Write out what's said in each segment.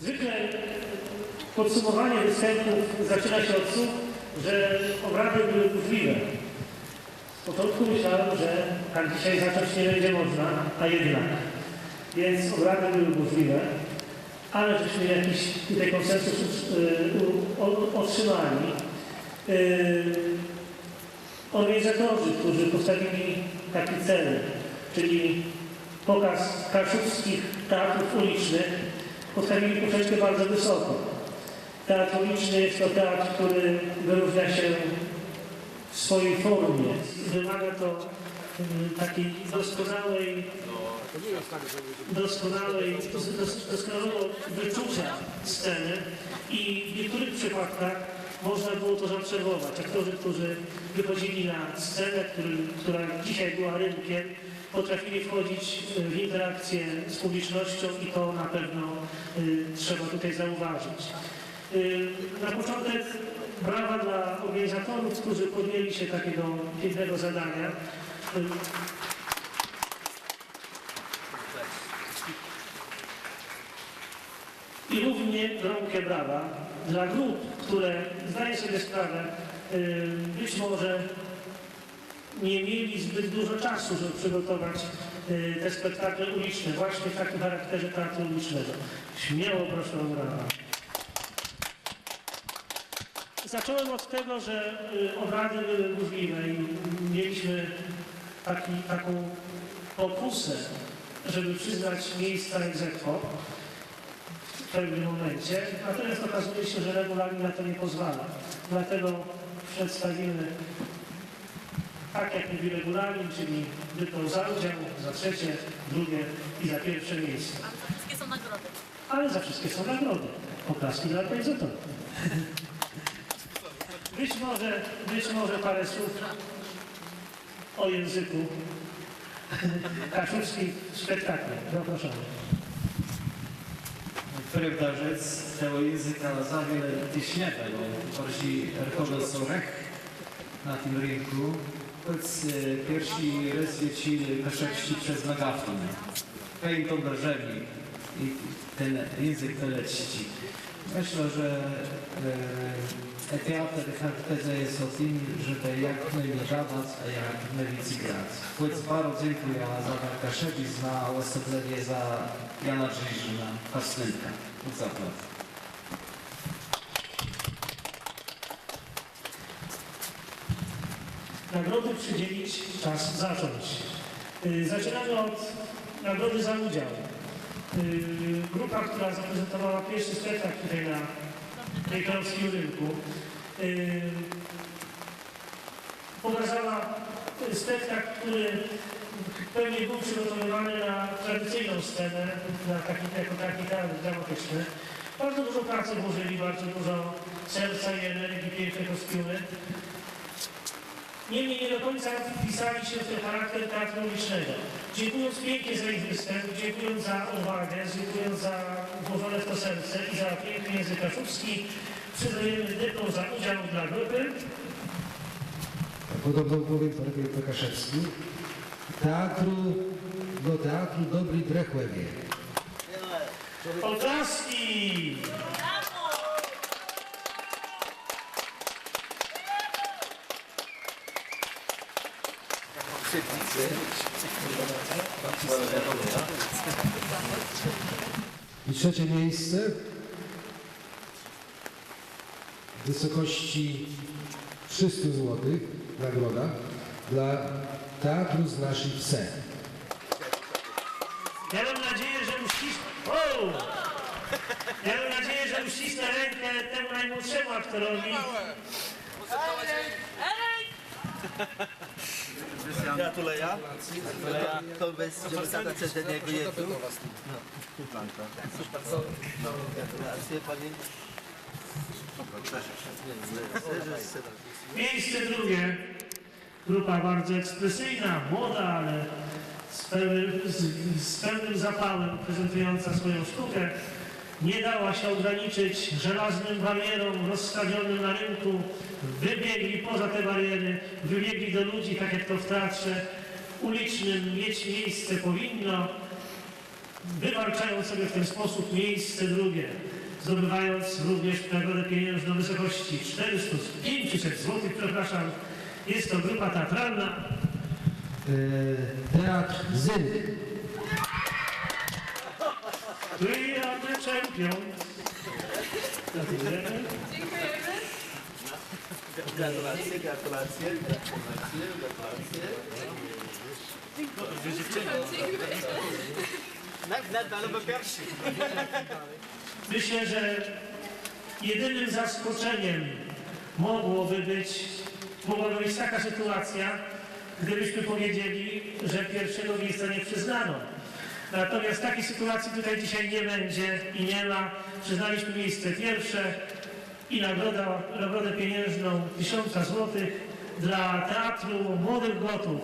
Zwykle podsumowanie występów zaczyna się od słów, że obrady były burzliwe. Z początku myślałem, że tak dzisiaj zacząć nie będzie można, a jednak. Więc obrady były burzliwe, ale żeśmy jakiś tutaj konsensus y, otrzymali. Y, Organizatorzy, którzy postawili taki cel, czyli pokaz kaszubskich teatrów ulicznych, postawili poprzeczkę bardzo wysoko. Teatr uliczny jest to teatr, który wyróżnia się w swojej formie. Wymaga to mm, takiej doskonałej, doskonałej, dos- dos- doskonałego wyczucia sceny i w niektórych przypadkach można było to zaobserwować. Aktorzy, którzy wychodzili na scenę, który, która dzisiaj była rynkiem, potrafili wchodzić w interakcję z publicznością i to na pewno y, trzeba tutaj zauważyć. Y, Na początek brawa dla organizatorów, którzy podjęli się takiego pięknego zadania. Y, I równie gromkie brawa dla grup, które zdaję sobie sprawę, y, być może nie mieli zbyt dużo czasu, żeby przygotować y, te spektakle uliczne, właśnie w takim charakterze teatru ulicznego. Śmiało proszę o brawa. Zacząłem od tego, że y, obrady były burzliwe i mieliśmy taki, taką pokusę, żeby przyznać miejsca egzekwo w pewnym momencie, natomiast okazuje się, że regulamin na to nie pozwala. Dlatego przedstawimy tak, jak mówi regulamin, czyli dyplom za udział, za trzecie, drugie i za pierwsze miejsce. A wszystkie są nagrody. Ale za wszystkie są nagrody. Oklaski dla organizatorów. Być może, być może parę słów o języku kaszubskim w spektaklu. Zapraszamy. Rzecz, tego języka na závěr ty śniada, bo bardziej rchodzą są na tym rynku. Choć e, pierwsi raz wiecili kaszewści przez megafony. Hej, to i ten język tyle czci. Myślę, że e, teatr charakteryzuje jest o tym, żeby jak najmniej dawać, a jak najwięcej grać. Choć bardzo dziękuję za Kaszewi, za osoblenie za Jana Drzyżyna, Kastylka. Zapraszam. Nagrody przydzielić, czas zacząć. Y, Zaczynamy od nagrody za udział. Y, Grupa, która zaprezentowała pierwszy spektakl tutaj na Krajkowskim Rynku, pokazała spektakl, który pewnie był przygotowywany na tradycyjną scenę, na taki, jako taki teatr dramatyczny. Bardzo dużo pracy włożyli, bardzo dużo serca i energii, piękne kostiumy. Niemniej nie do końca wpisali się w ten charakter teatru ulicznego. Dziękując pięknie za ich występ, dziękując za uwagę, dziękując za włożone w to serce i za piękny język kaszubski, przyznajemy dyplom za udział dla grupy. Podobno powiem Torbiel Pekaszewski. Teatru, do teatru dobry drechłewie. Oklaski! I trzecie miejsce w wysokości 300 zł nagroda dla Teatru z naszych sen. Ja mam nadzieję, że uścisnę... O! Ja mam nadzieję, że uścisnę rękę temu najmłodszemu aktorowi. Gratuluję. To bez żeby coś do niego jest. No. No, Gratulacje panie. Miejsce drugie. Grupa bardzo ekspresyjna, młoda, ale z pełnym, z, z pełnym zapałem prezentująca swoją sztukę. Nie dała się ograniczyć żelaznym barierom rozstawionym na rynku. Wybiegli poza te bariery, wybiegli do ludzi, tak jak to w teatrze ulicznym mieć miejsce powinno. wywalczają sobie w ten sposób miejsce drugie, zdobywając również nagrodę pieniężną wysokości 400, 500 zł, przepraszam. Jest to grupa teatralna. E, Teatr Zynk. We are the champions. Gratulujemy. Gratulacje, gratulacje, gratulacje, gratulacje. Myślę, że jedynym zaskoczeniem mogłoby być, mogłaby być taka sytuacja, gdybyśmy powiedzieli, że pierwszego miejsca nie przyznano. Natomiast takiej sytuacji tutaj dzisiaj nie będzie i nie ma. Przyznaliśmy miejsce pierwsze i nagroda, nagrodę pieniężną 1000 zł dla Teatru Młodych Gotów.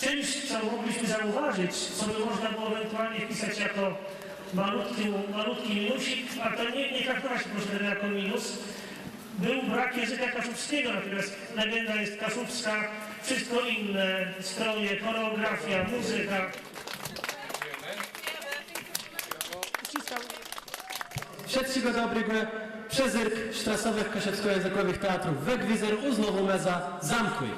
Czymś, co mogliśmy zauważyć, co by można było ewentualnie wpisać jako malutki, malutki minusik, a to nie, nie traktować proszę jako minus, był brak języka kaszubskiego, natomiast legenda jest kaszubska, wszystko inne, stroje, choreografia, muzyka. Všetci dobry przezyrk sztrasowych kasiewsko-językowych teatrów Wegwizer, Uznowu Meza, Zamkuj.